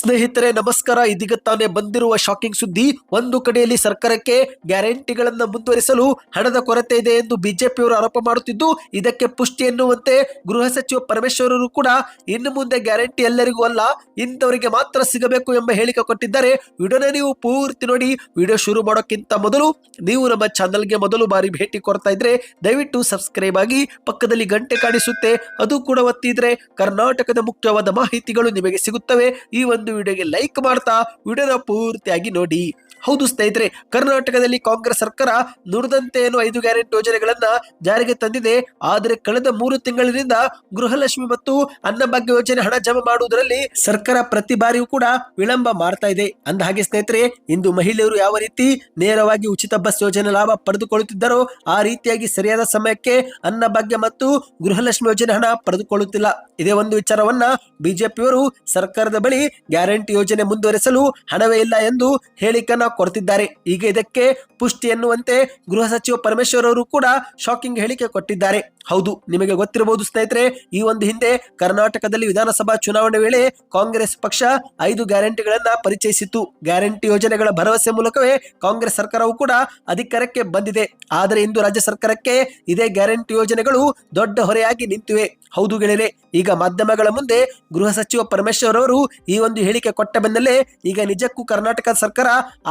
ಸ್ನೇಹಿತರೆ, ನಮಸ್ಕಾರ. ಇದೀಗ ತಾನೇ ಬಂದಿರುವ ಶಾಕಿಂಗ್ ಸುದ್ದಿ. ಒಂದು ಕಡೆಯಲ್ಲಿ ಸರ್ಕಾರಕ್ಕೆ ಗ್ಯಾರಂಟಿಗಳನ್ನು ಮುಂದುವರಿಸಲು ಹಣದ ಕೊರತೆ ಇದೆ ಎಂದು ಬಿಜೆಪಿಯವರು ಆರೋಪ ಮಾಡುತ್ತಿದ್ದು, ಇದಕ್ಕೆ ಪುಷ್ಟಿ ಎನ್ನುವಂತೆ ಗೃಹ ಸಚಿವ ಪರಮೇಶ್ವರರು ಕೂಡ ಇನ್ನು ಮುಂದೆ ಗ್ಯಾರಂಟಿ ಎಲ್ಲರಿಗೂ ಅಲ್ಲ, ಇಂಥವರಿಗೆ ಮಾತ್ರ ಸಿಗಬೇಕು ಎಂಬ ಹೇಳಿಕೆ ಕೊಟ್ಟಿದ್ದಾರೆ. ವಿಡಿಯೋನ ನೀವು ಪೂರ್ತಿ ನೋಡಿ, ವಿಡಿಯೋ ಶುರು ಮಾಡೋಕ್ಕಿಂತ ಮೊದಲು ನೀವು ನಮ್ಮ ಚಾನಲ್ಗೆ ಮೊದಲು ಬಾರಿ ಭೇಟಿ ಕೊಡ್ತಾ ಇದ್ರೆ, ದಯವಿಟ್ಟು ಸಬ್ಸ್ಕ್ರೈಬ್ ಆಗಿ ಪಕ್ಕದಲ್ಲಿ ಗಂಟೆ ಕಾಣಿಸುತ್ತೆ. ಅದು ಕೂಡ ಒತ್ತಿದ್ರೆ ಕರ್ನಾಟಕದ ಮುಖ್ಯವಾದ ಮಾಹಿತಿಗಳು ನಿಮಗೆ ಸಿಗುತ್ತವೆ. ಈ ಒಂದು ವಿಡಿಯೋಗೆ ಲೈಕ್ ಮಾಡ್ತಾ ವಿಡಿಯೋನ ಪೂರ್ತಿಯಾಗಿ ನೋಡಿ. ಹೌದು ಸ್ನೇಹಿತರೆ, ಕರ್ನಾಟಕದಲ್ಲಿ ಕಾಂಗ್ರೆಸ್ ಸರ್ಕಾರ ನುರಿದಂತೆ ಏನು ಐದು ಗ್ಯಾರಂಟಿ ಯೋಜನೆಗಳನ್ನ ಜಾರಿಗೆ ತಂದಿದೆ. ಆದರೆ ಕಳೆದ ಮೂರು ತಿಂಗಳಿನಿಂದ ಗೃಹಲಕ್ಷ್ಮಿ ಮತ್ತು ಅನ್ನಭಾಗ್ಯ ಯೋಜನೆ ಹಣ ಜಮಾ ಮಾಡುವುದರಲ್ಲಿ ಸರ್ಕಾರ ಪ್ರತಿ ಬಾರಿಯೂ ಕೂಡ ವಿಳಂಬ ಮಾಡ್ತಾ ಇದೆ. ಅಂದ ಹಾಗೆ ಸ್ನೇಹಿತರೆ, ಇಂದು ಮಹಿಳೆಯರು ಯಾವ ರೀತಿ ನೇರವಾಗಿ ಉಚಿತ ಬಸ್ ಯೋಜನೆ ಲಾಭ ಪಡೆದುಕೊಳ್ಳುತ್ತಿದ್ದಾರೋ, ಆ ರೀತಿಯಾಗಿ ಸರಿಯಾದ ಸಮಯಕ್ಕೆ ಅನ್ನಭಾಗ್ಯ ಮತ್ತು ಗೃಹಲಕ್ಷ್ಮಿ ಯೋಜನೆ ಹಣ ಪಡೆದುಕೊಳ್ಳುತ್ತಿಲ್ಲ. ಇದೇ ಒಂದು ವಿಚಾರವನ್ನ ಬಿಜೆಪಿಯವರು ಸರ್ಕಾರದ ಬಳಿ ಗ್ಯಾರಂಟಿ ಯೋಜನೆ ಮುಂದುವರೆಸಲು ಹಣವೇ ಇಲ್ಲ ಎಂದು ಹೇಳಿಕೆಯನ್ನ ಕೊಡ್ತಿದ್ದಾರೆ. ಈಗ ಇದಕ್ಕೆ ಪುಷ್ಟಿ ಎನ್ನುವಂತೆ ಗೃಹ ಸಚಿವ ಪರಮೇಶ್ವರ್ ಅವರು ಕೂಡ ಶಾಕಿಂಗ್ ಹೇಳಿಕೆ ಕೊಟ್ಟಿದ್ದಾರೆ. ಹೌದು, ನಿಮಗೆ ಗೊತ್ತಿರಬಹುದು ಸ್ನೇಹಿತರೆ, ಈ ಒಂದು ಹಿಂದೆ ಕರ್ನಾಟಕದಲ್ಲಿ ವಿಧಾನಸಭಾ ಚುನಾವಣೆ ವೇಳೆ ಕಾಂಗ್ರೆಸ್ ಪಕ್ಷ ಐದು ಗ್ಯಾರಂಟಿಗಳನ್ನ ಪರಿಚಯಿಸಿತ್ತು. ಗ್ಯಾರಂಟಿ ಯೋಜನೆಗಳ ಭರವಸೆ ಮೂಲಕವೇ ಕಾಂಗ್ರೆಸ್ ಸರ್ಕಾರವು ಕೂಡ ಅಧಿಕಾರಕ್ಕೆ ಬಂದಿದೆ. ಆದರೆ ಇಂದು ರಾಜ್ಯ ಸರ್ಕಾರಕ್ಕೆ ಇದೇ ಗ್ಯಾರಂಟಿ ಯೋಜನೆಗಳು ದೊಡ್ಡ ಹೊರೆಯಾಗಿ ನಿಂತಿವೆ. ಹೌದು ಗೆಳೆಯರೆ, ಈಗ ಮಾಧ್ಯಮಗಳ ಮುಂದೆ ಗೃಹ ಸಚಿವ ಪರಮೇಶ್ವರ್ ಅವರು ಈ ಒಂದು ಹೇಳಿಕೆ ಕೊಟ್ಟ ಬೆನ್ನಲ್ಲೇ ಈಗ ನಿಜಕ್ಕೂ ಕರ್ನಾಟಕ ಸರ್ಕಾರ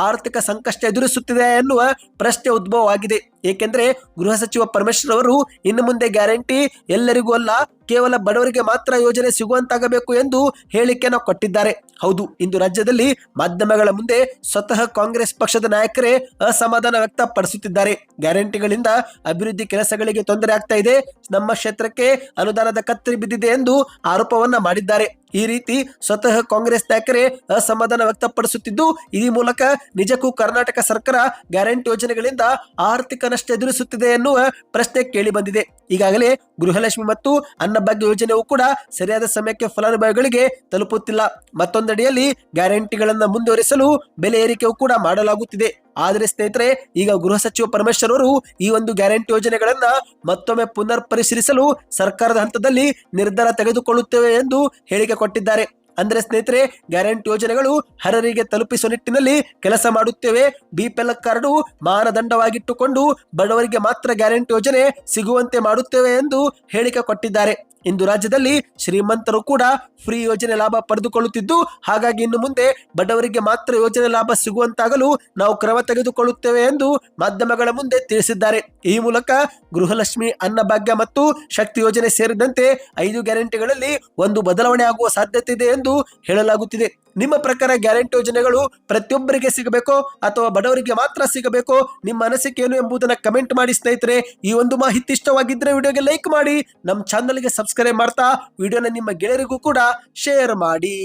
ಆರ್ಥಿಕ ಸಂಕಷ್ಟ ಎದುರಿಸುತ್ತಿದೆ ಎನ್ನುವ ಪ್ರಶ್ನೆ ಉದ್ಭವವಾಗಿದೆ. ಏಕೆಂದ್ರೆ ಗೃಹ ಸಚಿವ ಪರಮೇಶ್ವರ್ ಅವರು ಇನ್ನು ಮುಂದೆ ಗ್ಯಾರಂಟಿ ಎಲ್ಲರಿಗೂ ಅಲ್ಲ, ಕೇವಲ ಬಡವರಿಗೆ ಮಾತ್ರ ಯೋಜನೆ ಸಿಗುವಂತಾಗಬೇಕು ಎಂದು ಹೇಳಿಕೆಯನ್ನು ಕೊಟ್ಟಿದ್ದಾರೆ. ಹೌದು, ಇಂದು ರಾಜ್ಯದಲ್ಲಿ ಮಾಧ್ಯಮಗಳ ಮುಂದೆ ಸ್ವತಃ ಕಾಂಗ್ರೆಸ್ ಪಕ್ಷದ ನಾಯಕರೇ ಅಸಮಾಧಾನ ವ್ಯಕ್ತಪಡಿಸುತ್ತಿದ್ದಾರೆ. ಗ್ಯಾರಂಟಿಗಳಿಂದ ಅಭಿವೃದ್ಧಿ ಕೆಲಸಗಳಿಗೆ ತೊಂದರೆ ಆಗ್ತಾ ಇದೆ. ನಮ್ಮ ಕ್ಷೇತ್ರಕ್ಕೆ ಅನುದಾನದ ಕತ್ತರಿ ಬಿದ್ದಿದೆ ಎಂದು ಆರೋಪವನ್ನ ಮಾಡಿದ್ದಾರೆ. ಈ ರೀತಿ ಸ್ವತಃ ಕಾಂಗ್ರೆಸ್ ನಾಯಕರೇ ಅಸಮಾಧಾನ ವ್ಯಕ್ತಪಡಿಸುತ್ತಿದ್ದು, ಈ ಮೂಲಕ ನಿಜಕ್ಕೂ ಕರ್ನಾಟಕ ಸರ್ಕಾರ ಗ್ಯಾರಂಟಿ ಯೋಜನೆಗಳಿಂದ ಆರ್ಥಿಕ ನಷ್ಟ ಎದುರಿಸುತ್ತಿದೆ ಎನ್ನುವ ಪ್ರಶ್ನೆ ಕೇಳಿ ಬಂದಿದೆ. ಈಗಾಗಲೇ ಗೃಹಲಕ್ಷ್ಮಿ ಮತ್ತು ಅನ್ನಭಾಗ್ಯ ಯೋಜನೆಯು ಕೂಡ ಸರಿಯಾದ ಸಮಯಕ್ಕೆ ಫಲಾನುಭವಿಗಳಿಗೆ ತಲುಪುತ್ತಿಲ್ಲ. ಮತ್ತೊಂದಡಿಯಲ್ಲಿ ಗ್ಯಾರಂಟಿಗಳನ್ನು ಮುಂದುವರಿಸಲು ಬೆಲೆ ಏರಿಕೆಯು ಕೂಡ ಮಾಡಲಾಗುತ್ತಿದೆ. ಆದರೆ ಸ್ನೇಹಿತರೆ, ಈಗ ಗೃಹ ಸಚಿವ ಪರಮೇಶ್ವರ್ ಅವರು ಈ ಒಂದು ಗ್ಯಾರಂಟಿ ಯೋಜನೆಗಳನ್ನ ಮತ್ತೊಮ್ಮೆ ಪುನರ್ ಪರಿಶೀಲಿಸಲು ಸರ್ಕಾರದ ಹಂತದಲ್ಲಿ ನಿರ್ಧಾರ ತೆಗೆದುಕೊಳ್ಳುತ್ತೇವೆ ಎಂದು ಹೇಳಿಕೆ ಕೊಟ್ಟಿದ್ದಾರೆ. ಅಂದ್ರೆ ಸ್ನೇಹಿತರೆ, ಗ್ಯಾರಂಟಿ ಯೋಜನೆಗಳು ಅರ್ಹರಿಗೆ ತಲುಪಿಸುವ ನಿಟ್ಟಿನಲ್ಲಿ ಕೆಲಸ ಮಾಡುತ್ತೇವೆ. ಬಿಪಿಎಲ್ ಕಾರ್ಡು ಮಾನದಂಡವಾಗಿಟ್ಟುಕೊಂಡು ಬಡವರಿಗೆ ಮಾತ್ರ ಗ್ಯಾರಂಟಿ ಯೋಜನೆ ಸಿಗುವಂತೆ ಮಾಡುತ್ತೇವೆ ಎಂದು ಹೇಳಿಕೆ ಕೊಟ್ಟಿದ್ದಾರೆ. ಇಂದು ರಾಜ್ಯದಲ್ಲಿ ಶ್ರೀಮಂತರು ಕೂಡ ಫ್ರೀ ಯೋಜನೆ ಲಾಭ ಪಡೆದುಕೊಳ್ಳುತ್ತಿದ್ದು, ಹಾಗಾಗಿ ಇನ್ನು ಮುಂದೆ ಬಡವರಿಗೆ ಮಾತ್ರ ಯೋಜನೆ ಲಾಭ ಸಿಗುವಂತಾಗಲು ನಾವು ಕ್ರಮ ತೆಗೆದುಕೊಳ್ಳುತ್ತೇವೆ ಎಂದು ಮಾಧ್ಯಮಗಳ ಮುಂದೆ ತಿಳಿಸಿದ್ದಾರೆ. ಈ ಮೂಲಕ ಗೃಹಲಕ್ಷ್ಮಿ ಅನ್ನಭಾಗ್ಯ ಮತ್ತು ಶಕ್ತಿ ಯೋಜನೆ ಸೇರಿದಂತೆ ಐದು ಗ್ಯಾರಂಟಿಗಳಲ್ಲಿ ಒಂದು ಬದಲಾವಣೆ ಆಗುವ ಸಾಧ್ಯತೆ ಇದೆ ಎಂದು ಹೇಳಲಾಗುತ್ತಿದೆ. ನಿಮ್ಮ ಪ್ರಕಾರ ಗ್ಯಾರಂಟಿ ಯೋಜನೆಗಳು ಪ್ರತಿಯೊಬ್ಬರಿಗೆ ಸಿಗಬೇಕೋ ಅಥವಾ ಬಡವರಿಗೆ ಮಾತ್ರ ಸಿಗಬೇಕೋ, ನಿಮ್ಮ ಏನು ಎಂಬುದನ್ನು ಕಮೆಂಟ್ ಮಾಡಿ ಸ್ನೇಹಿತರೆ. ಈ ಒಂದು ಮಾಹಿತಿ ಇಷ್ಟವಾಗಿದ್ದರೆ ವಿಡಿಯೋಗೆ ಲೈಕ್ ಮಾಡಿ, ನಮ್ಮ ಚಾನಲ್ಗೆ ಸಬ್ಸ್ಕ್ರೈಬ್ ಮಾಡ್ತಾ ವಿಡಿಯೋನ ನಿಮ್ಮ ಗೆಳೆಯರಿಗೂ ಕೂಡ ಶೇರ್ ಮಾಡಿ.